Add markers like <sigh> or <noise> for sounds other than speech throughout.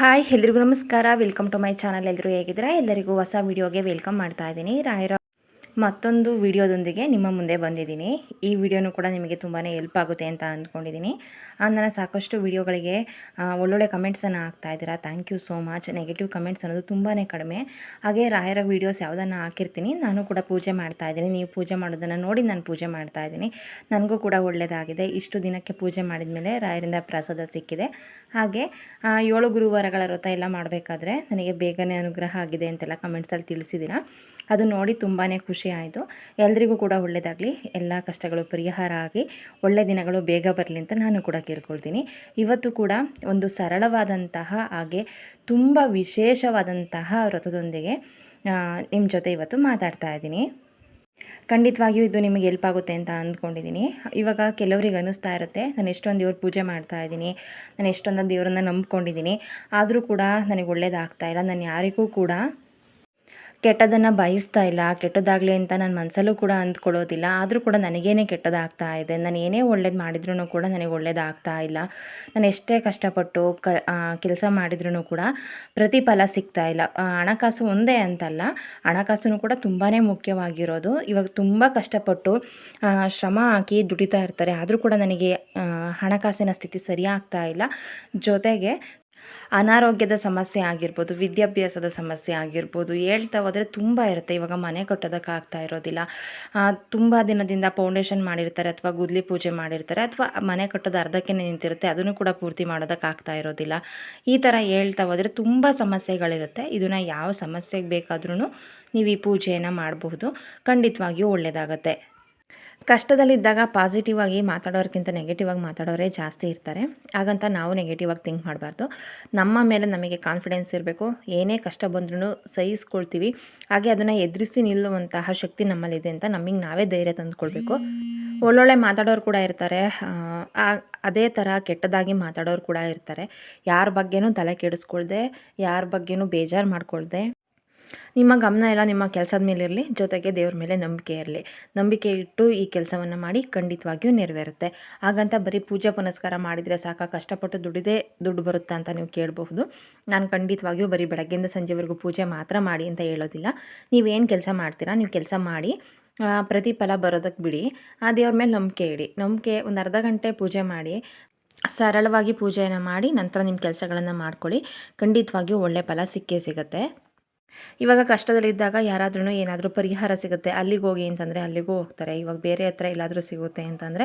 Hi, ಎಲ್ರಿಗೂ ನಮಸ್ಕಾರ. Welcome to my channel. ಎಲ್ಲರೂ ಹೇಗಿದ್ದೀರಾ? ಎಲ್ಲರಿಗೂ ಹೊಸ ವೀಡಿಯೋಗೆ ವೆಲ್ಕಮ್ ಮಾಡ್ತಾ ಇದ್ದೀನಿ. ರಾಯರ ಮತ್ತೊಂದು ವಿಡಿಯೋದೊಂದಿಗೆ ನಿಮ್ಮ ಮುಂದೆ ಬಂದಿದ್ದೀನಿ. ಈ ವಿಡಿಯೋನು ಕೂಡ ನಿಮಗೆ ತುಂಬಾ ಹೆಲ್ಪ್ ಆಗುತ್ತೆ ಅಂತ ಅಂದ್ಕೊಂಡಿದ್ದೀನಿ. ನನ್ನ ಸಾಕಷ್ಟು ವಿಡಿಯೋಗಳಿಗೆ ಒಳ್ಳೊಳ್ಳೆ ಕಮೆಂಟ್ಸನ್ನು ಹಾಕ್ತಾ ಇದ್ದೀರಾ. Thank you so much negative comments ಅನ್ನೋದು ತುಂಬಾ ಕಡಿಮೆ. ಹಾಗೆ ರಾಯರ ವೀಡಿಯೋಸ್ ಯಾವುದನ್ನು ಹಾಕಿರ್ತೀನಿ, ನಾನು ಕೂಡ ಪೂಜೆ ಮಾಡ್ತಾ ಇದ್ದೀನಿ. ನೀವು ಪೂಜೆ ಮಾಡೋದನ್ನು ನೋಡಿ ನಾನು ಪೂಜೆ ಮಾಡ್ತಾ ಇದ್ದೀನಿ. ನನಗೂ ಕೂಡ ಒಳ್ಳೆಯದಾಗಿದೆ ಇಷ್ಟು ದಿನಕ್ಕೆ ಪೂಜೆ ಮಾಡಿದ ಮೇಲೆ ರಾಯರಿಂದ ಪ್ರಸಾದ ಸಿಕ್ಕಿದೆ. ಹಾಗೆ ಏಳು ಗುರುವಾರಗಳ ವ್ರತ ಎಲ್ಲ ಮಾಡಬೇಕಾದ್ರೆ ನನಗೆ ಬೇಗನೆ ಅನುಗ್ರಹ ಆಗಿದೆ ಅಂತೆಲ್ಲ ಕಮೆಂಟ್ಸಲ್ಲಿ ತಿಳಿಸಿದ್ದೀರಾ. ಅದು ನೋಡಿ ತುಂಬಾ ಖುಷಿ ಆಯಿತು ಎಲ್ರಿಗೂ ಕೂಡ ಒಳ್ಳೆಯದಾಗಲಿ ಎಲ್ಲ ಕಷ್ಟಗಳು ಪರಿಹಾರ ಆಗಿ ಒಳ್ಳೆ ದಿನಗಳು ಬೇಗ ಬರಲಿ ಅಂತ ನಾನು ಕೂಡ ಕೇಳ್ಕೊಳ್ತೀನಿ. ಇವತ್ತು ಕೂಡ ಒಂದು ಸರಳವಾದಂತಹ ಹಾಗೆ ತುಂಬ ವಿಶೇಷವಾದಂತಹ ವ್ರತದೊಂದಿಗೆ ನಿಮ್ಮ ಜೊತೆ ಇವತ್ತು ಮಾತಾಡ್ತಾ ಇದ್ದೀನಿ. ಖಂಡಿತವಾಗಿಯೂ ಇದು ನಿಮಗೆ ಹೆಲ್ಪ್ ಆಗುತ್ತೆ ಅಂತ ಅಂದ್ಕೊಂಡಿದ್ದೀನಿ. ಇವಾಗ ಕೆಲವರಿಗೆ ಅನ್ನಿಸ್ತಾ ಇರುತ್ತೆ, ನಾನು ಎಷ್ಟೊಂದು ದೇವ್ರ ಪೂಜೆ ಮಾಡ್ತಾ ಇದ್ದೀನಿ. ನಾನು ಎಷ್ಟೊಂದು ದೇವರನ್ನ ನಂಬ್ಕೊಂಡಿದ್ದೀನಿ. ಆದರೂ ಕೂಡ ನನಗೆ ಒಳ್ಳೇದಾಗ್ತಾ ಇಲ್ಲ. ನಾನು ಯಾರಿಗೂ ಕೂಡ ಕೆಟ್ಟದನ್ನು ಬಯಸ್ತಾ ಇಲ್ಲ, ಕೆಟ್ಟದಾಗಲಿ ಅಂತ ನನ್ನ ಮನಸ್ಸಲ್ಲೂ ಕೂಡ ಅಂದ್ಕೊಳ್ಳೋದಿಲ್ಲ. ಆದರೂ ಕೂಡ ನನಗೇನೆ ಕೆಟ್ಟದಾಗ್ತಾ ಇದೆ. ನಾನು ಏನೇ ಒಳ್ಳೇದು ಮಾಡಿದ್ರೂ ಕೂಡ ನನಗೆ ಒಳ್ಳೇದಾಗ್ತಾ ಇಲ್ಲ. ನಾನು ಎಷ್ಟೇ ಕಷ್ಟಪಟ್ಟು ಕ ಕೆಲಸ ಮಾಡಿದ್ರೂ ಕೂಡ ಪ್ರತಿಫಲ ಸಿಗ್ತಾ ಇಲ್ಲ. ಹಣಕಾಸು ಒಂದೇ ಅಂತಲ್ಲ. ಹಣಕಾಸು ಕೂಡ ತುಂಬಾ ಮುಖ್ಯವಾಗಿರೋದು. ಇವಾಗ ತುಂಬ ಕಷ್ಟಪಟ್ಟು ಶ್ರಮ ಹಾಕಿ ದುಡಿತಾ ಇರ್ತಾರೆ. ಆದರೂ ಕೂಡ ನನಗೆ ಹಣಕಾಸಿನ ಸ್ಥಿತಿ ಸರಿಯಾಗ್ತಾ ಇಲ್ಲ. ಜೊತೆಗೆ ಅನಾರೋಗ್ಯದ ಸಮಸ್ಯೆ ಆಗಿರ್ಬೋದು, ವಿದ್ಯಾಭ್ಯಾಸದ ಸಮಸ್ಯೆ ಆಗಿರ್ಬೋದು, ಹೇಳ್ತಾ ಹೋದರೆ ತುಂಬ ಇರುತ್ತೆ. ಇವಾಗ ಮನೆ ಕಟ್ಟೋದಕ್ಕಾಗ್ತಾ ಇರೋದಿಲ್ಲ. ತುಂಬ ದಿನದಿಂದ ಫೌಂಡೇಶನ್ ಮಾಡಿರ್ತಾರೆ ಅಥವಾ ಗುದ್ಲಿ ಪೂಜೆ ಮಾಡಿರ್ತಾರೆ ಅಥವಾ ಮನೆ ಕಟ್ಟೋದು ಅರ್ಧಕ್ಕೆ ನಿಂತಿರುತ್ತೆ, ಅದನ್ನು ಕೂಡ ಪೂರ್ತಿ ಮಾಡೋದಕ್ಕಾಗ್ತಾ ಇರೋದಿಲ್ಲ. ಈ ಥರ ಹೇಳ್ತಾ ಹೋದರೆ ತುಂಬ ಸಮಸ್ಯೆಗಳಿರುತ್ತೆ. ಇದನ್ನು ಯಾವ ಸಮಸ್ಯೆಗೆ ಬೇಕಾದ್ರೂ ನೀವು ಈ ಪೂಜೆಯನ್ನು ಮಾಡಬಹುದು. ಖಂಡಿತವಾಗಿಯೂ ಒಳ್ಳೆಯದಾಗತ್ತೆ ಕಷ್ಟದಲ್ಲಿದ್ದಾಗ ಪಾಸಿಟಿವ್ ಆಗಿ ಮಾತಾಡೋರ್ಗಿಂತ ನೆಗೆಟಿವ್ ಆಗಿ ಮಾತಾಡೋರೇ ಜಾಸ್ತಿ ಇರ್ತಾರೆ. ಹಾಗಂತ ನಾವು ನೆಗೆಟಿವ್ ಆಗಿ ಥಿಂಕ್ ಮಾಡಬಾರ್ದು. ನಮ್ಮ ಮೇಲೆ ನಮಗೆ ಕಾನ್ಫಿಡೆನ್ಸ್ ಇರಬೇಕು. ಏನೇ ಕಷ್ಟ ಬಂದ್ರೂ ಸಹಿಸ್ಕೊಳ್ತೀವಿ. ಹಾಗೆ ಅದನ್ನು ಎದುರಿಸಿ ನಿಲ್ಲುವಂತಹ ಶಕ್ತಿ ನಮ್ಮಲ್ಲಿದೆ ಅಂತ ನಮಗೆ ನಾವೇ ಧೈರ್ಯ ತಂದುಕೊಳ್ಬೇಕು. ಒಳ್ಳೊಳ್ಳೆ ಮಾತಾಡೋರು ಕೂಡ ಇರ್ತಾರೆ. ಅದೇ ಥರ ಕೆಟ್ಟದಾಗಿ ಮಾತಾಡೋರು ಕೂಡ ಇರ್ತಾರೆ. ಯಾರ ಬಗ್ಗೆನೂ ತಲೆ ಕೆಡಿಸ್ಕೊಳ್ದೆ, ಯಾರ ಬಗ್ಗೆನೂ ಬೇಜಾರು ಮಾಡ್ಕೊಳ್ದೆ. ನಿಮ್ಮ ಗಮನ ಎಲ್ಲ ನಿಮ್ಮ ಕೆಲಸದ ಮೇಲೆ ಇರಲಿ, ಜೊತೆಗೆ ದೇವ್ರ ಮೇಲೆ ನಂಬಿಕೆ ಇರಲಿ. ನಂಬಿಕೆ ಇಟ್ಟು ಈ ಕೆಲಸವನ್ನು ಮಾಡಿ ಖಂಡಿತವಾಗಿಯೂ ನೆರವೇರುತ್ತೆ. ಹಾಗಂತ ಬರೀ ಪೂಜೆ ಪುನಸ್ಕಾರ ಮಾಡಿದರೆ ಸಾಕ, ಕಷ್ಟಪಟ್ಟು ದುಡಿದೇ ದುಡ್ಡು ಬರುತ್ತಾ ಅಂತ ನೀವು ಕೇಳಬಹುದು. ನಾನು ಖಂಡಿತವಾಗಿಯೂ ಬರೀ ಬೆಳಗ್ಗೆಯಿಂದ ಸಂಜೆವರೆಗೂ ಪೂಜೆ ಮಾತ್ರ ಮಾಡಿ ಅಂತ ಹೇಳೋದಿಲ್ಲ. ನೀವೇನು ಕೆಲಸ ಮಾಡ್ತೀರಾ, ನೀವು ಕೆಲಸ ಮಾಡಿ ಪ್ರತಿಫಲ ಬರೋದಕ್ಕೆ ಬಿಡಿ. ಆ, ದೇವ್ರ ಮೇಲೆ ನಂಬಿಕೆ ಇಡಿ. ನಂಬಿಕೆ ಒಂದು ಅರ್ಧ ಗಂಟೆ ಪೂಜೆ ಮಾಡಿ, ಸರಳವಾಗಿ ಪೂಜೆಯನ್ನು ಮಾಡಿ ನಂತರ ನಿಮ್ಮ ಕೆಲಸಗಳನ್ನು ಮಾಡ್ಕೊಳ್ಳಿ. ಖಂಡಿತವಾಗಿಯೂ ಒಳ್ಳೆಯ ಫಲ ಸಿಕ್ಕೇ ಸಿಗುತ್ತೆ. ಇವಾಗ ಕಷ್ಟದಲ್ಲಿದ್ದಾಗ ಯಾರಾದ್ರೂ ಏನಾದರೂ ಪರಿಹಾರ ಸಿಗುತ್ತೆ. ಅಲ್ಲಿಗೆ ಹೋಗಿ ಅಂತಂದರೆ ಅಲ್ಲಿಗೂ ಹೋಗ್ತಾರೆ. ಇವಾಗ ಬೇರೆ ಹತ್ರ ಎಲ್ಲಾದರೂ ಸಿಗುತ್ತೆ ಅಂತಂದರೆ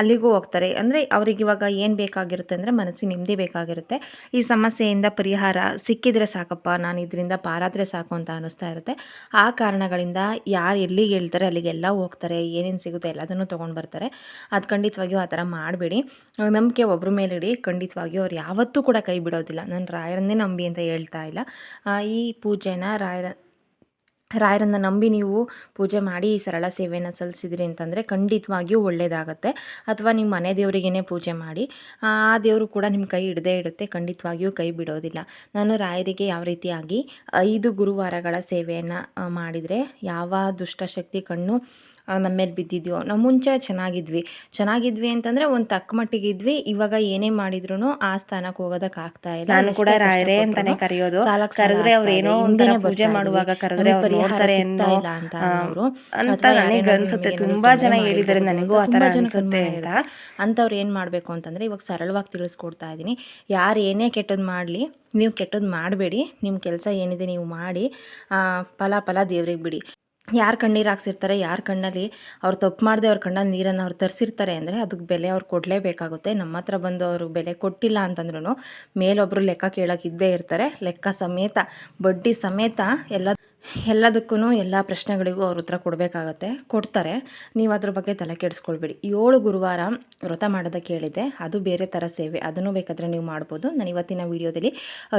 ಅಲ್ಲಿಗೂ ಹೋಗ್ತಾರೆ. ಅಂದರೆ ಅವ್ರಿಗೆ ಇವಾಗ ಏನು ಬೇಕಾಗಿರುತ್ತೆ ಅಂದರೆ ಮನಸ್ಸಿಗೆ ನೆಮ್ಮದಿ ಬೇಕಾಗಿರುತ್ತೆ. ಈ ಸಮಸ್ಯೆಯಿಂದ ಪರಿಹಾರ ಸಿಕ್ಕಿದರೆ ಸಾಕಪ್ಪ, ನಾನು ಇದರಿಂದ ಪಾರಾದರೆ ಸಾಕು ಅಂತ ಅನ್ನಿಸ್ತಾ ಇರುತ್ತೆ. ಆ ಕಾರಣಗಳಿಂದ ಯಾರು ಎಲ್ಲಿಗೆ ಹೇಳ್ತಾರೆ, ಅಲ್ಲಿಗೆಲ್ಲ ಹೋಗ್ತಾರೆ, ಏನೇನು ಸಿಗುತ್ತೆ ಎಲ್ಲದನ್ನು ತೊಗೊಂಡು ಬರ್ತಾರೆ. ಅದು ಖಂಡಿತವಾಗಿಯೂ ಆ ಥರ ಮಾಡಬೇಡಿ. ನಂಬಿಕೆ ಒಬ್ಬರ ಮೇಲೆ ಖಂಡಿತವಾಗಿಯೂ ಅವ್ರು ಯಾವತ್ತೂ ಕೂಡ ಕೈ ಬಿಡೋದಿಲ್ಲ. ನಾನು ರಾಯರನ್ನೇ ನಂಬಿ ಅಂತ ಹೇಳ್ತಾ ಇಲ್ಲ. ಈ ಪೂಜೆನ ರಾಯರ, ರಾಯರನ್ನು ನಂಬಿ ನೀವು ಪೂಜೆ ಮಾಡಿ ಈ ಸರಳ ಸೇವೆಯನ್ನು ಸಲ್ಲಿಸಿದ್ರಿ ಅಂತಂದರೆ ಖಂಡಿತವಾಗಿಯೂ ಒಳ್ಳೆಯದಾಗತ್ತೆ ಅಥವಾ ನಿಮ್ಮ ಮನೆ ದೇವರಿಗೇ ಪೂಜೆ ಮಾಡಿ, ಆ ದೇವರು ಕೂಡ ನಿಮ್ಮ ಕೈ ಹಿಡದೇ ಇಡುತ್ತೆ, ಖಂಡಿತವಾಗಿಯೂ ಕೈ ಬಿಡೋದಿಲ್ಲ. ನಾನು ರಾಯರಿಗೆ ಯಾವ ರೀತಿಯಾಗಿ ಐದು ಗುರುವಾರಗಳ ಸೇವೆಯನ್ನು ಮಾಡಿದರೆ ಯಾವ ದುಷ್ಟಶಕ್ತಿ ಕಣ್ಣು ನಮ್ಮ ಮೇಲೆ ಬಿದ್ದಿದೆಯೋ. ನಾವು ಮುಂಚೆ ಚೆನ್ನಾಗಿದ್ವಿ. ಚೆನ್ನಾಗಿದ್ವಿ ಅಂತಂದ್ರೆ ಒಂದು ತಕ್ಕ ಮಟ್ಟಿಗೆ ಇದ್ವಿ. ಇವಾಗ ಏನೇ ಮಾಡಿದ್ರು ಆ ಸ್ಥಾನಕ್ಕೆ ಹೋಗೋದಕ್ಕೆ ಆಗ್ತಾ ಇಲ್ಲ. ನಾನು ಕೂಡ ರಾಯರೇ ಅಂತಾನೆ ಕರೆಯೋದು. ಕರೆದ್ರೆ ಅವ್ರು ಏನೋ ಇದೆ. ಪೂಜೆ ಮಾಡುವಾಗ. ಕರೆದ್ರೆ ಪರಿಹಾರ ಇಲ್ಲ ಅಂತ ಅವರು ಅಂತ ನನಗೆ ಅನ್ಸುತ್ತೆ. ತುಂಬಾ ಜನ ಹೇಳಿದ್ದಾರೆ ನನಗೂ ಆ ಥರ ಅನ್ಸುತ್ತೆ ಅಂತ. ಅಂಥವ್ರು ಏನು ಮಾಡಬೇಕು ಅಂತಂದರೆ ಇವಾಗ ಸರಳವಾಗಿ ತಿಳಿಸ್ಕೊಡ್ತಾ ಇದ್ದೀನಿ ಯಾರು ಏನೇ ಕೆಟ್ಟದ್ ಮಾಡ್ಲಿ ನೀವು ಕೆಟ್ಟದ್ ಮಾಡಬೇಡಿ. ನಿಮ್ಮ ಕೆಲಸ ಏನಿದೆ ನೀವು ಮಾಡಿ ಆ, ಫಲ ಫಲ ದೇವ್ರಿಗೆ ಬಿಡಿ. ಯಾರು ಕಣ್ಣೀರು ಹಾಕ್ಸಿರ್ತಾರೆ, ಯಾರ ಕಣ್ಣಲ್ಲಿ ಅವ್ರು ತಪ್ಪು ಮಾಡದೆ ಅವ್ರ ಕಣ್ಣಲ್ಲಿ ನೀರನ್ನು ಅವ್ರು ತರಿಸಿರ್ತಾರೆ ಅಂದರೆ ಅದಕ್ಕೆ ಬೆಲೆ ಅವ್ರು ಕೊಡಲೇಬೇಕಾಗುತ್ತೆ. ನಮ್ಮ ಹತ್ರ ಬಂದು ಅವರು ಬೆಲೆ ಕೊಟ್ಟಿಲ್ಲ ಅಂತಂದ್ರೂ ಮೇಲೊಬ್ಬರು ಲೆಕ್ಕ ಕೇಳೋಕೆ ಇದ್ದೇ ಇರ್ತಾರೆ. ಲೆಕ್ಕ ಸಮೇತ, ಬಡ್ಡಿ ಸಮೇತ ಎಲ್ಲ ಎಲ್ಲದಕ್ಕೂ ಎಲ್ಲ ಪ್ರಶ್ನೆಗಳಿಗೂ ಅವ್ರ ಉತ್ತರ ಕೊಡಬೇಕಾಗತ್ತೆ. ಕೊಡ್ತಾರೆ. ನೀವು ಅದ್ರ ಬಗ್ಗೆ ತಲೆ ಕೆಡಿಸ್ಕೊಳ್ಬೇಡಿ. ಏಳು ಗುರುವಾರ ವ್ರತ ಮಾಡೋದಕ್ಕೆ ಹೇಳಿದ್ದೆ ಅದು ಬೇರೆ ಥರ ಸೇವೆ. ಅದನ್ನು ಬೇಕಾದರೆ ನೀವು ಮಾಡ್ಬೋದು. ನಾನು ಇವತ್ತಿನ ವಿಡಿಯೋದಲ್ಲಿ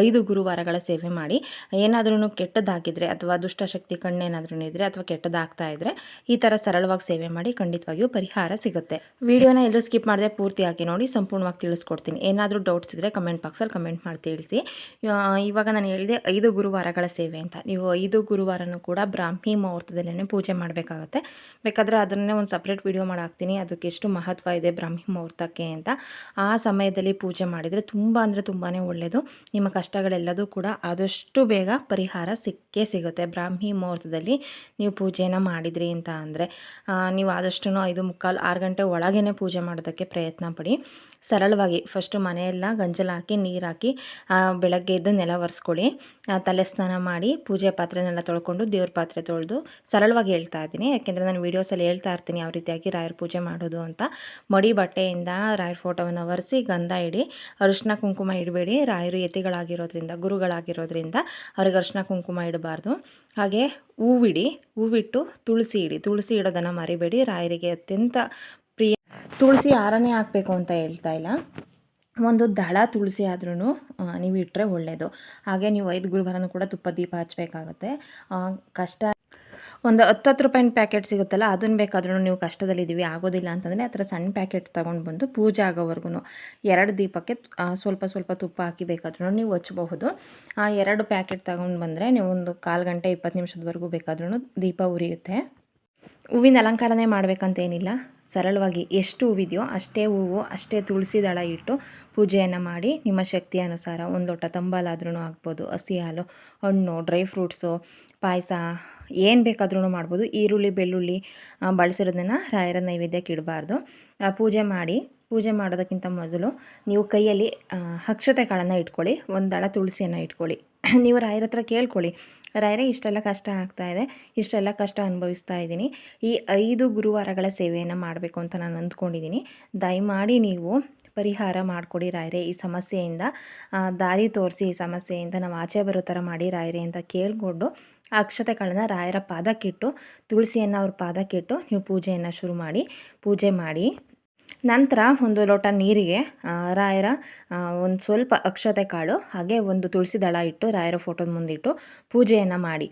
ಐದು ಗುರುವಾರಗಳ ಸೇವೆ ಮಾಡಿ. ಏನಾದ್ರೂ ಕೆಟ್ಟದಾಗಿದ್ದರೆ ಅಥವಾ ದುಷ್ಟಶಕ್ತಿ ಕಣ್ಣೇನಾದ್ರೂ ಇದ್ದರೆ ಅಥವಾ ಕೆಟ್ಟದಾಗ್ತಾ ಇದ್ದರೆ ಈ ಥರ ಸರಳವಾಗಿ ಸೇವೆ ಮಾಡಿ ಖಂಡಿತವಾಗಿಯೂ ಪರಿಹಾರ ಸಿಗುತ್ತೆ. ವಿಡಿಯೋನ ಎಲ್ಲರೂ ಸ್ಕಿಪ್ ಮಾಡದೆ ಪೂರ್ತಿಯಾಗಿ ನೋಡಿ, ಸಂಪೂರ್ಣವಾಗಿ ತಿಳಿಸ್ಕೊಡ್ತೀನಿ. ಏನಾದರೂ ಡೌಟ್ಸ್ ಇದ್ದರೆ ಕಮೆಂಟ್ ಬಾಕ್ಸಲ್ಲಿ ಕಮೆಂಟ್ ಮಾಡಿ ತಿಳಿಸಿ. ಇವಾಗ ನಾನು ಹೇಳಿದೆ ಐದು ಗುರುವಾರಗಳ ಸೇವೆ ಅಂತ. ನೀವು ಐದು ಗುರುವಾರನೂ ಕೂಡ ಬ್ರಾಹ್ಮಿ ಮುಹೂರ್ತದಲ್ಲೇ ಪೂಜೆ ಮಾಡಬೇಕಾಗತ್ತೆ. ಬೇಕಾದರೆ ಅದನ್ನೇ ಒಂದು ಸಪ್ರೇಟ್ ವಿಡಿಯೋ ಮಾಡಿ ಹಾಕ್ತೀನಿ ಅದಕ್ಕೆ ಎಷ್ಟು ಮಹತ್ವ ಇದೆ ಬ್ರಾಹ್ಮಿ ಮುಹೂರ್ತಕ್ಕೆ ಅಂತ. ಆ ಸಮಯದಲ್ಲಿ ಪೂಜೆ ಮಾಡಿದರೆ ತುಂಬ ಅಂದರೆ ತುಂಬಾ ಒಳ್ಳೆಯದು ನಿಮ್ಮ ಕಷ್ಟಗಳೆಲ್ಲದೂ ಕೂಡ ಆದಷ್ಟು ಬೇಗ ಪರಿಹಾರ ಸಿಕ್ಕೇ ಸಿಗುತ್ತೆ. ಬ್ರಾಹ್ಮಿ ಮುಹೂರ್ತದಲ್ಲಿ ನೀವು ಪೂಜೆನ ಮಾಡಿದ್ರಿ ಅಂತ ಅಂದರೆ ನೀವು ಆದಷ್ಟು ಐದು ಮುಕ್ಕಾಲು ಆರು ಗಂಟೆ ಒಳಗೇ ಪೂಜೆ ಮಾಡೋದಕ್ಕೆ ಪ್ರಯತ್ನ ಪಡಿ. ಸರಳವಾಗಿ ಫಸ್ಟು ಮನೆಯೆಲ್ಲ ಗಂಜಲ ಹಾಕಿ, ನೀರು ಹಾಕಿ ಬೆಳಗ್ಗೆ ಎದ್ದು ನೆಲ ಒರೆಸ್ಕೊಳ್ಳಿ. ತಲೆ ಸ್ನಾನ ಮಾಡಿ, ಪೂಜೆ ಪಾತ್ರೆನೆಲ್ಲ ತೊಳ್ಕೊಂಡು ದೇವ್ರ ಪಾತ್ರೆ ತೊಳೆದು ಸರಳವಾಗಿ ಹೇಳ್ತಾ ಇದ್ದೀನಿ. ಯಾಕೆಂದರೆ ನಾನು ವೀಡಿಯೋಸಲ್ಲಿ ಹೇಳ್ತಾ ಇರ್ತೀನಿ ಯಾವ ರೀತಿಯಾಗಿ ರಾಯರ ಪೂಜೆ ಮಾಡೋದು ಅಂತ. ಮಡಿ ಬಟ್ಟೆಯಿಂದ ರಾಯರ ಫೋಟೋವನ್ನು ಒರೆಸಿ ಗಂಧ ಇಡಿ, ಅರಿಶಿನ ಕುಂಕುಮ ಇಡಬೇಡಿ. ರಾಯರು ಯತಿಗಳಾಗಿರೋದ್ರಿಂದ, ಗುರುಗಳಾಗಿರೋದ್ರಿಂದ ಅವ್ರಿಗೆ ಅರಿಶಿನ ಕುಂಕುಮ ಇಡಬಾರ್ದು. ಹಾಗೆ ಹೂವಿಡಿ, ಹೂವಿಟ್ಟು ತುಳಸಿ ಇಡಿ. ತುಳಸಿ ಇಡೋದನ್ನು ಮರಿಬೇಡಿ. ರಾಯರಿಗೆ ಅತ್ಯಂತ ಪ್ರಿಯ ತುಳಸಿ ಆರನೇ ಹಾಕಬೇಕು ಅಂತ ಹೇಳ್ತಾ ಇಲ್ಲ. ಒಂದು ದಳ ತುಳಸಿ ಆದ್ರೂ ನೀವು ಇಟ್ಟರೆ ಒಳ್ಳೆಯದು ಹಾಗೆ ನೀವು ಐದು ಗುರುವಾರನೂ ಕೂಡ ತುಪ್ಪ ದೀಪ ಹಚ್ಚಬೇಕಾಗತ್ತೆ ಕಷ್ಟ ಒಂದು ಹತ್ತು ಹತ್ತು ರೂಪಾಯಿನ ಪ್ಯಾಕೆಟ್ ಸಿಗುತ್ತಲ್ಲ, ಅದನ್ನ ಬೇಕಾದ್ರೂ ನೀವು ಕಷ್ಟದಲ್ಲಿದ್ದೀವಿ, ಆಗೋದಿಲ್ಲ ಅಂತಂದರೆ ಆ ಥರ ಸಣ್ಣ ಪ್ಯಾಕೆಟ್ ತೊಗೊಂಡು ಬಂದು ಪೂಜೆ ಆಗೋವರೆಗೂ ಎರಡು ದೀಪಕ್ಕೆ ಸ್ವಲ್ಪ ಸ್ವಲ್ಪ ತುಪ್ಪ ಹಾಕಿ ಬೇಕಾದ್ರೂ ನೀವು ಹಚ್ಚಬಹುದು ಆ, ಎರಡು ಪ್ಯಾಕೆಟ್ ತಗೊಂಡು ಬಂದರೆ ನೀವು ಒಂದು ಕಾಲು ಗಂಟೆ ಇಪ್ಪತ್ತು ನಿಮಿಷದವರೆಗೂ ಬೇಕಾದ್ರೂ ದೀಪ ಉರಿಯುತ್ತೆ. ಹೂವಿನ ಅಲಂಕಾರನೇ ಮಾಡಬೇಕಂತೇನಿಲ್ಲ. ಸರಳವಾಗಿ ಎಷ್ಟು ಹೂವಿದೆಯೋ ಅಷ್ಟೇ ಹೂವು, ಅಷ್ಟೇ ತುಳಸಿ ದಳ ಇಟ್ಟು ಪೂಜೆಯನ್ನು ಮಾಡಿ ನಿಮ್ಮ ಶಕ್ತಿ ಅನುಸಾರ ಒಂದು ಲೋಟ ತಂಬಾಲಾದ್ರೂ ಆಗ್ಬೋದು, ಹಸಿ ಹಾಲು, ಹಣ್ಣು, ಡ್ರೈ ಫ್ರೂಟ್ಸು, ಪಾಯಸ, ಏನು ಬೇಕಾದ್ರೂ ಮಾಡ್ಬೋದು. ಈರುಳ್ಳಿ, ಬೆಳ್ಳುಳ್ಳಿ ಬಳಸಿರೋದನ್ನು ರಾಯರ ನೈವೇದ್ಯಕ್ಕೆ ಇಡಬಾರ್ದು. ಪೂಜೆ ಮಾಡಿ ಪೂಜೆ ಮಾಡೋದಕ್ಕಿಂತ ಮೊದಲು ನೀವು ಕೈಯಲ್ಲಿ ಅಕ್ಷತೆ ಕಾಳನ್ನು ಇಟ್ಕೊಳ್ಳಿ, ಒಂದು ದಳ ತುಳಸಿಯನ್ನು ಇಟ್ಕೊಳ್ಳಿ. <clears throat> ನೀವು ರಾಯರ ಹತ್ರ ಕೇಳ್ಕೊಳ್ಳಿ. ರಾಯರೇ, ಇಷ್ಟೆಲ್ಲ ಕಷ್ಟ ಆಗ್ತಾ ಇದೆ, ಇಷ್ಟೆಲ್ಲ ಕಷ್ಟ ಅನುಭವಿಸ್ತಾ ಇದ್ದೀನಿ. ಈ ಐದು ಗುರುವಾರಗಳ ಸೇವೆಯನ್ನು ಮಾಡಬೇಕು ಅಂತ ನಾನು ಅಂದ್ಕೊಂಡಿದ್ದೀನಿ. ದಯಮಾಡಿ ನೀವು ಪರಿಹಾರ ಮಾಡಿಕೊಡಿ ರಾಯರೇ, ಈ ಸಮಸ್ಯೆಯಿಂದ ದಾರಿ ತೋರಿಸಿ, ಈ ಸಮಸ್ಯೆಯಿಂದ ನಾವು ಆಚೆ ಬರೋ ಥರ ಮಾಡಿ ರಾಯರೇ ಅಂತ ಕೇಳಿಕೊಂಡು ಆ ಅಕ್ಷತೆಗಳನ್ನು ರಾಯರ ಪಾದಕ್ಕಿಟ್ಟು, ತುಳಸಿಯನ್ನು ಅವ್ರ ಪಾದಕ್ಕಿಟ್ಟು ನೀವು ಪೂಜೆಯನ್ನು ಶುರು ಮಾಡಿ, ಪೂಜೆ ಮಾಡಿ ನಂತರ ಒಂದು ಲೋಟ ನೀರಿಗೆ ರಾಯರ ಒಂದು ಸ್ವಲ್ಪ ಅಕ್ಷತೆ ಕಾಳು, ಹಾಗೆ ಒಂದು ತುಳಸಿ ದಳ ಇಟ್ಟು ರಾಯರ ಫೋಟೋದ ಮುಂದಿಟ್ಟು ಪೂಜೆಯನ್ನು ಮಾಡಿ.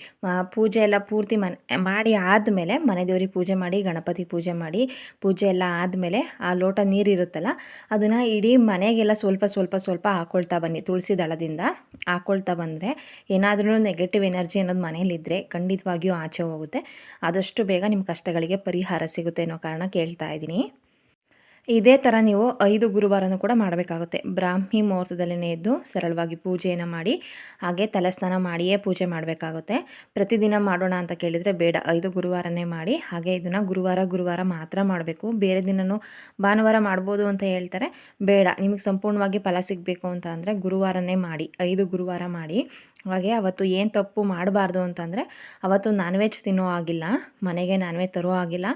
ಪೂಜೆ ಎಲ್ಲ ಪೂರ್ತಿ ಮನೆ, ಮಾಡಿ ಆದಮೇಲೆ ಮನೆ ದೇವರಿಗೆ ಪೂಜೆ ಮಾಡಿ, ಗಣಪತಿ ಪೂಜೆ ಮಾಡಿ, ಪೂಜೆ ಎಲ್ಲ ಆದಮೇಲೆ ಆ ಲೋಟ ನೀರಿರುತ್ತಲ್ಲ ಅದನ್ನು ಇಡೀ ಮನೆಗೆಲ್ಲ ಸ್ವಲ್ಪ ಸ್ವಲ್ಪ ಸ್ವಲ್ಪ ಹಾಕ್ಕೊಳ್ತಾ ಬನ್ನಿ. ತುಳಸಿ ದಳದಿಂದ ಹಾಕ್ಕೊಳ್ತಾ ಬಂದರೆ ಏನಾದರೂ ನೆಗೆಟಿವ್ ಎನರ್ಜಿ ಅನ್ನೋದು ಮನೇಲಿದ್ದರೆ ಖಂಡಿತವಾಗಿಯೂ ಆಚೆ ಹೋಗುತ್ತೆ. ಆದಷ್ಟು ಬೇಗ ನಿಮ್ಮ ಕಷ್ಟಗಳಿಗೆ ಪರಿಹಾರ ಸಿಗುತ್ತೆ ಅನ್ನೋ ಕಾರಣ ಕೇಳ್ತಾ ಇದ್ದೀನಿ. ಇದೇ ಥರ ನೀವು ಐದು ಗುರುವಾರನೂ ಕೂಡ ಮಾಡಬೇಕಾಗುತ್ತೆ. ಬ್ರಾಹ್ಮಿ ಮುಹೂರ್ತದಲ್ಲೇ ಎದ್ದು ಸರಳವಾಗಿ ಪೂಜೆಯನ್ನು ಮಾಡಿ, ಹಾಗೆ ತಲೆ ಸ್ನಾನ ಮಾಡಿಯೇ ಪೂಜೆ ಮಾಡಬೇಕಾಗುತ್ತೆ. ಪ್ರತಿದಿನ ಮಾಡೋಣ ಅಂತ ಕೇಳಿದರೆ ಬೇಡ, ಐದು ಗುರುವಾರನೇ ಮಾಡಿ, ಹಾಗೆ ಇದನ್ನು ಗುರುವಾರ ಗುರುವಾರ ಮಾತ್ರ ಮಾಡಬೇಕು. ಬೇರೆ ದಿನವೂ ಭಾನುವಾರ ಮಾಡ್ಬೋದು ಅಂತ ಹೇಳ್ತಾರೆ. ಬೇಡ, ನಿಮಗೆ ಸಂಪೂರ್ಣವಾಗಿ ಫಲ ಸಿಗಬೇಕು ಅಂತ ಅಂದರೆ ಗುರುವಾರನೇ ಮಾಡಿ, ಐದು ಗುರುವಾರ ಮಾಡಿ. ಹಾಗೆ ಅವತ್ತು ಏನು ತಪ್ಪು ಮಾಡಬಾರ್ದು ಅಂತಂದರೆ, ಅವತ್ತು ನಾನ್ ವೆಜ್ ತಿನ್ನೋ ಆಗಿಲ್ಲ, ಮನೆಗೆ ನಾನ್ ವೆಜ್ ತರೋ ಆಗಿಲ್ಲ,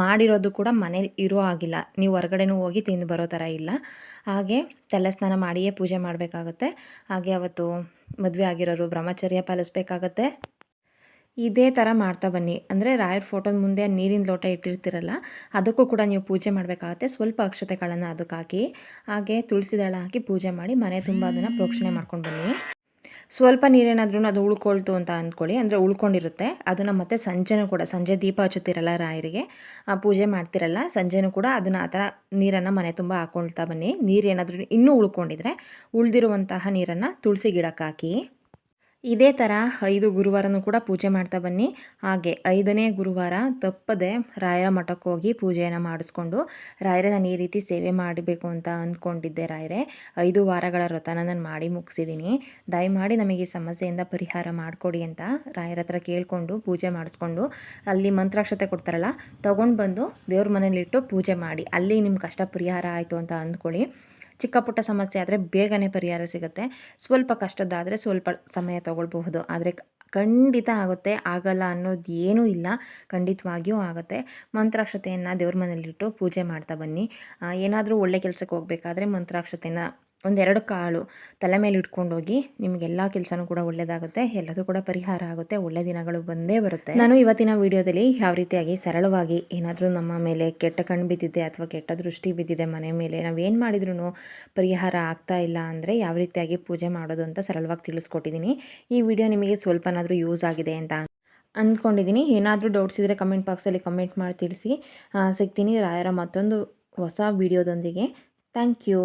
ಮಾಡಿರೋದು ಕೂಡ ಮನೇಲಿ ಇರೋ ಆಗಿಲ್ಲ, ನೀವು ಹೊರಗಡೆನೂ ಹೋಗಿ ತಿಂದು ಬರೋ ಥರ ಇಲ್ಲ. ಹಾಗೆ ತಲೆ ಸ್ನಾನ ಮಾಡಿಯೇ ಪೂಜೆ ಮಾಡಬೇಕಾಗತ್ತೆ, ಹಾಗೆ ಅವತ್ತು ಮದುವೆ ಆಗಿರೋರು ಬ್ರಹ್ಮಚರ್ಯ ಪಾಲಿಸ್ಬೇಕಾಗತ್ತೆ. ಇದೇ ಥರ ಮಾಡ್ತಾ ಬನ್ನಿ. ಅಂದರೆ ರಾಯರ್ ಫೋಟೋದ ಮುಂದೆ ನೀರಿನ ಲೋಟ ಇಟ್ಟಿರ್ತೀರಲ್ಲ, ಅದಕ್ಕೂ ಕೂಡ ನೀವು ಪೂಜೆ ಮಾಡಬೇಕಾಗತ್ತೆ. ಸ್ವಲ್ಪ ಅಕ್ಷತೆಗಳನ್ನು ಅದಕ್ಕೆ ಹಾಕಿ ಹಾಗೆ ತುಳಸಿ ದಳ ಹಾಕಿ ಪೂಜೆ ಮಾಡಿ ಮನೆ ತುಂಬ ಅದನ್ನು ಪ್ರೋಕ್ಷಣೆ ಮಾಡ್ಕೊಂಡು ಬನ್ನಿ. ಸ್ವಲ್ಪ ನೀರೇನಾದ್ರೂ ಅದು ಉಳ್ಕೊಳ್ತು ಅಂತ ಅಂದ್ಕೊಳ್ಳಿ ಅಂದರೆ ಉಳ್ಕೊಂಡಿರುತ್ತೆ. ಅದನ್ನು ಮತ್ತೆ ಸಂಜೆನೂ ಕೂಡ, ಸಂಜೆ ದೀಪ ಹಚ್ಚುತ್ತಿರಲ್ಲ ರಾಯರಿಗೆ ಪೂಜೆ ಮಾಡ್ತಿರಲ್ಲ, ಸಂಜೆನೂ ಕೂಡ ಅದನ್ನು ಆ ಥರ ನೀರನ್ನು ಮನೆ ತುಂಬ ಹಾಕೊಳ್ತಾ ಬನ್ನಿ. ನೀರೇನಾದರೂ ಇನ್ನೂ ಉಳ್ಕೊಂಡಿದ್ರೆ ಉಳಿದಿರುವಂತಹ ನೀರನ್ನು ತುಳಸಿ ಗಿಡಕ್ಕೆ ಹಾಕಿ. ಇದೇ ಥರ ಐದು ಗುರುವಾರನೂ ಕೂಡ ಪೂಜೆ ಮಾಡ್ತಾ ಬನ್ನಿ. ಹಾಗೆ ಐದನೇ ಗುರುವಾರ ತಪ್ಪದೆ ರಾಯರ ಮಠಕ್ಕೆ ಹೋಗಿ ಪೂಜೆಯನ್ನು ಮಾಡಿಸ್ಕೊಂಡು ರಾಯರ ನಾನು ಈ ರೀತಿ ಸೇವೆ ಮಾಡಬೇಕು ಅಂತ ಅಂದ್ಕೊಂಡಿದ್ದೆ ರಾಯರೇ. ಐದು ವಾರಗಳ ವ್ರತನ ನಾನು ಮಾಡಿ ಮುಗಿಸಿದ್ದೀನಿ ದಯಮಾಡಿ ನಮಗೆ ಈ ಸಮಸ್ಯೆಯಿಂದ ಪರಿಹಾರ ಮಾಡಿಕೊಡಿ ಅಂತ ರಾಯರ ಹತ್ರ ಕೇಳಿಕೊಂಡು ಪೂಜೆ ಮಾಡಿಸ್ಕೊಂಡು ಅಲ್ಲಿ ಮಂತ್ರಾಕ್ಷತೆ ಕೊಡ್ತಾರಲ್ಲ, ತೊಗೊಂಡು ಬಂದು ದೇವ್ರ ಮನೇಲಿಟ್ಟು ಪೂಜೆ ಮಾಡಿ. ಅಲ್ಲಿ ನಿಮ್ಮ ಕಷ್ಟ ಪರಿಹಾರ ಆಯಿತು ಅಂತ ಅಂದ್ಕೊಳ್ಳಿ. ಚಿಕ್ಕ ಪುಟ್ಟ ಸಮಸ್ಯೆ ಆದರೆ ಬೇಗನೆ ಪರಿಹಾರ ಸಿಗುತ್ತೆ. ಸ್ವಲ್ಪ ಕಷ್ಟದ್ದಾದರೆ ಸ್ವಲ್ಪ ಸಮಯ ತಗೊಳ್ಬಹುದು. ಆದರೆ ಖಂಡಿತ ಆಗುತ್ತೆ. ಆಗಲ್ಲ ಅನ್ನೋದು ಏನೂ ಇಲ್ಲ. ಖಂಡಿತವಾಗಿಯೂ ಆಗುತ್ತೆ. ಮಂತ್ರಾಕ್ಷತೆಯನ್ನು ದೇವ್ರ ಮನೇಲಿಟ್ಟು ಪೂಜೆ ಮಾಡ್ತಾ ಬನ್ನಿ. ಏನಾದರೂ ಒಳ್ಳೆ ಕೆಲಸಕ್ಕೆ ಹೋಗಬೇಕಾದ್ರೆ ಮಂತ್ರಾಕ್ಷತೆಯನ್ನು ಒಂದೆರಡು ಕಾಳು ತಲೆ ಮೇಲೆ ಇಟ್ಕೊಂಡೋಗಿ ನಿಮಗೆಲ್ಲ ಕೆಲಸನೂ ಕೂಡ ಒಳ್ಳೆಯದಾಗುತ್ತೆ ಎಲ್ಲದೂ ಕೂಡ ಪರಿಹಾರ ಆಗುತ್ತೆ, ಒಳ್ಳೆ ದಿನಗಳು ಬಂದೇ ಬರುತ್ತೆ. ನಾನು ಇವತ್ತಿನ ವಿಡಿಯೋದಲ್ಲಿ ಯಾವ ರೀತಿಯಾಗಿ ಸರಳವಾಗಿ ಏನಾದರೂ ನಮ್ಮ ಮೇಲೆ ಕೆಟ್ಟ ಕಣ್ಣು ಬಿದ್ದಿದೆ ಅಥವಾ ಕೆಟ್ಟ ದೃಷ್ಟಿ ಬಿದ್ದಿದೆ ಮನೆ ಮೇಲೆ ನಾವೇನು ಮಾಡಿದ್ರೂ ಪರಿಹಾರ ಆಗ್ತಾ ಇಲ್ಲ ಅಂದರೆ ಯಾವ ರೀತಿಯಾಗಿ ಪೂಜೆ ಮಾಡೋದು ಅಂತ ಸರಳವಾಗಿ ತಿಳಿಸ್ಕೊಟ್ಟಿದ್ದೀನಿ. ಈ ವಿಡಿಯೋ ನಿಮಗೆ ಸ್ವಲ್ಪನಾದರೂ ಯೂಸ್ ಆಗಿದೆ ಅಂತ ಅಂದ್ಕೊಂಡಿದ್ದೀನಿ ಏನಾದರೂ ಡೌಟ್ಸ್ ಇದ್ದರೆ ಕಮೆಂಟ್ ಬಾಕ್ಸಲ್ಲಿ ಕಮೆಂಟ್ ಮಾಡಿ ತಿಳಿಸಿ. ಸಿಗ್ತೀನಿ ರಾಯರ ಮತ್ತೊಂದು ಹೊಸ ವಿಡಿಯೋದೊಂದಿಗೆ. Thank you.